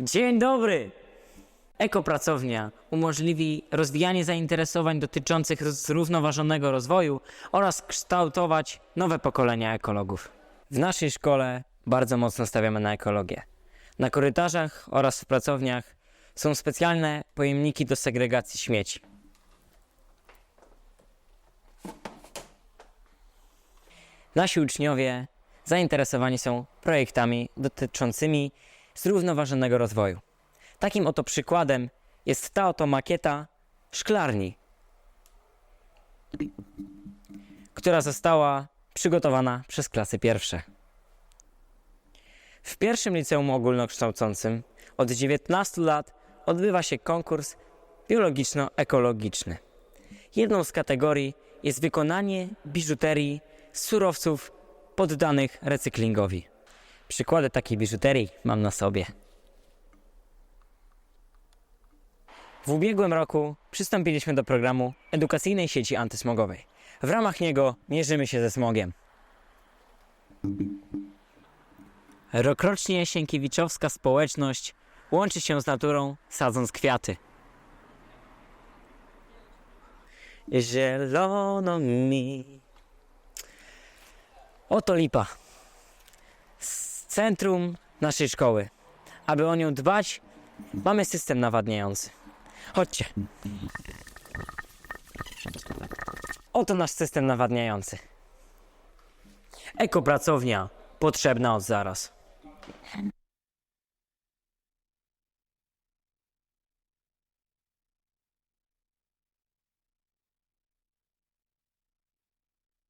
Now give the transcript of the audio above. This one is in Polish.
Dzień dobry! Ekopracownia umożliwi rozwijanie zainteresowań dotyczących zrównoważonego rozwoju oraz kształtować nowe pokolenia ekologów. W naszej szkole bardzo mocno stawiamy na ekologię. Na korytarzach oraz w pracowniach są specjalne pojemniki do segregacji śmieci. Nasi uczniowie zainteresowani są projektami dotyczącymi zrównoważonego rozwoju. Takim oto przykładem jest ta oto makieta szklarni, która została przygotowana przez klasy pierwsze. W pierwszym liceum ogólnokształcącym od 19 lat odbywa się konkurs biologiczno-ekologiczny. Jedną z kategorii jest wykonanie biżuterii z surowców poddanych recyklingowi. Przykłady takiej biżuterii mam na sobie. W ubiegłym roku przystąpiliśmy do programu edukacyjnej sieci antysmogowej. W ramach niego mierzymy się ze smogiem. Rokrocznie Sienkiewiczowska społeczność łączy się z naturą, sadząc kwiaty. Zielono mi. Oto lipa. Centrum naszej szkoły. Aby o nią dbać, mamy system nawadniający. Chodźcie. Oto nasz system nawadniający. Ekopracownia potrzebna od zaraz.